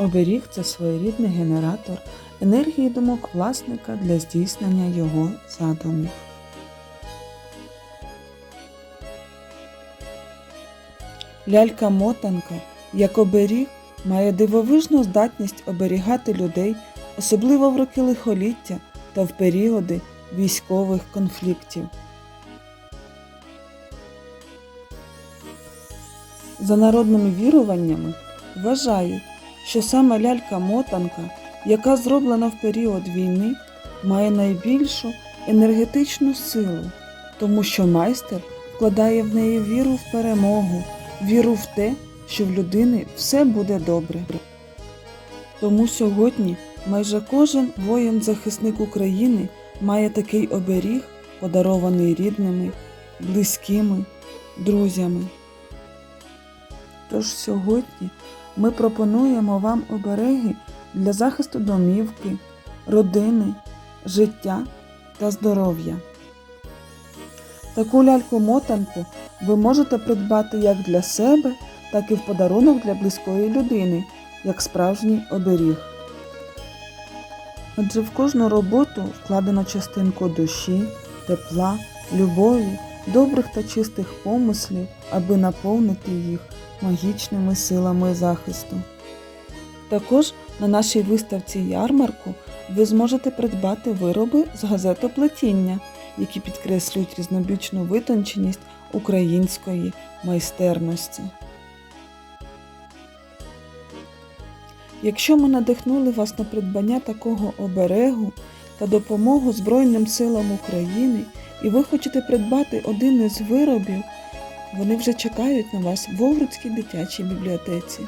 Оберіг це своєрідний генератор енергії думок власника для здійснення його задумів. Лялька-мотанка, як оберіг, має дивовижну здатність оберігати людей, особливо в роки лихоліття та в періоди військових конфліктів. За народними віруваннями вважають, що саме лялька-мотанка, яка зроблена в період війни, має найбільшу енергетичну силу, тому що майстер вкладає в неї віру в перемогу, віру в те, що в людини все буде добре. Тому сьогодні майже кожен воїн-захисник України має такий оберіг, подарований рідними, близькими, друзями. Тож сьогодні ми пропонуємо вам обереги для захисту домівки, родини, життя та здоров'я. Таку ляльку-мотанку ви можете придбати як для себе, так і в подарунок для близької людини, як справжній оберіг. Адже в кожну роботу вкладено частинку душі, тепла, любові, добрих та чистих помислів, аби наповнити їх магічними силами захисту. Також на нашій виставці ярмарку ви зможете придбати вироби з газетоплетіння, які підкреслюють різнобічну витонченість української майстерності. Якщо ми надихнули вас на придбання такого оберегу та допомогу Збройним силам України, і ви хочете придбати один із виробів, вони вже чекають на вас в Овруцькій дитячій бібліотеці.